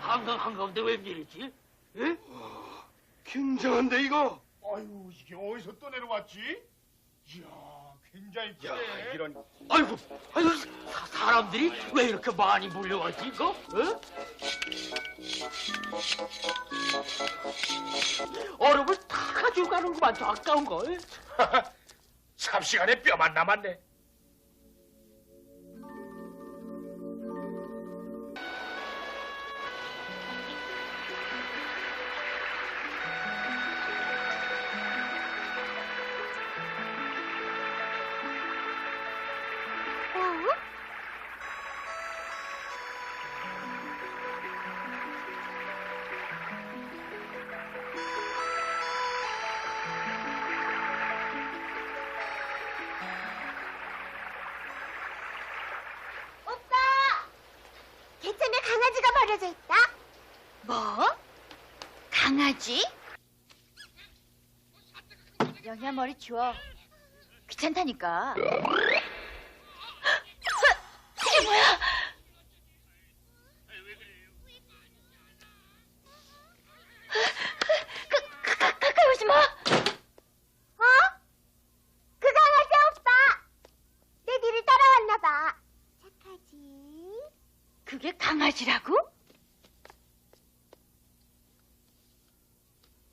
한강 한가운데 웬일이지? 예? 굉장한데 이거. 아유 이게 어디서 또 내려왔지? 이야 굉장히 야 크네. 이런. 아이고, 아이고, 사, 사람들이 왜 이렇게 많이 몰려왔지, 이거? 어? 얼음을 다 가지고 가는구만, 저 아까운 걸. 삽시간에 뼈만 남았네. 오빠! 개천에 강아지가 버려져 있다. 뭐? 강아지? 영희야 머리 치워. 귀찮다니까. 이게 뭐야? 그, 그, 가, 가까이 오지 마. 어? 그 강아지 오빠. 내 뒤를 따라왔나 봐. 착하지? 그게 강아지라고?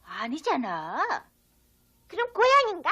아니잖아. 그럼 고양인가?